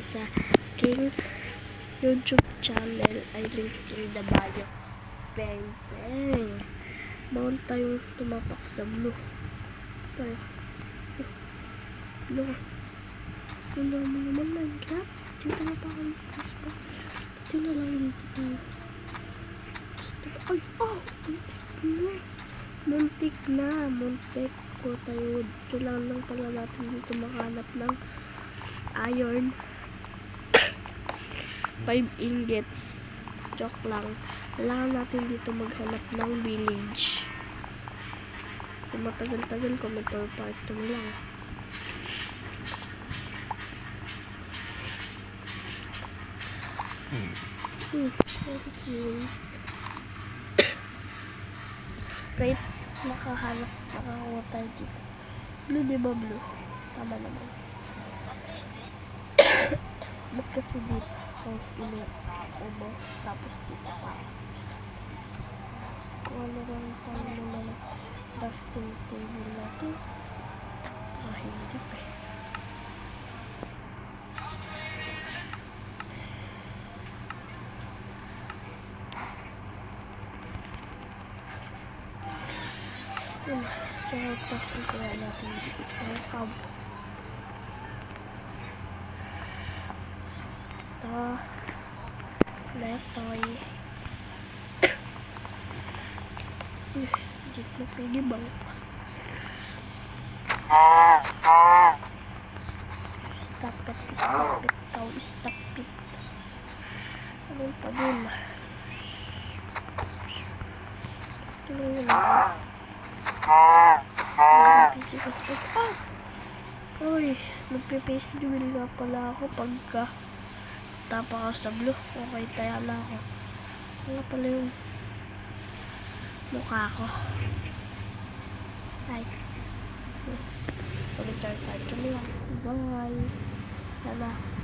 lang sa aking YouTube channel ay link in the bio. Bang, bang. Bawal tayong tumapak sa blue. Tayo. Blue. Wala mo naman Minecraft. Dito na pa pa. Dito na lang dito tayo. Basta, ay, oh! Muntik na. Muntik na. Muntik ko tayo. Kailangan lang pala natin dito makahanap ng iron. 5 ingots. Joke lang. Kailangan natin dito maghanap ng village. Kung matagal-tagal, commentor part 2 lang. Hmm, yun? Right, nakahanap, nakakuha tayo dito. Blue, di ba blue? Tama naman. Ba't kasi dito? So, ino, ubo, tapos dito pa. Kung ano lang tayo naman ng crafting table natin. Ah, hirap eh. Yun, kaya crafting kaya natin dito. Ang cab. Ito. Metoy. Yes, jeep na sige bang. Stop it, stop it, daw, stop it. Anong pa dun? Ano yun? Ah! Uy, magpipace duel nga pala ako pagka tapa ako sa blue. Okay, taya na ako. Wala pala yung mukha ko. Ay. Ulit tayo tayo. Bye.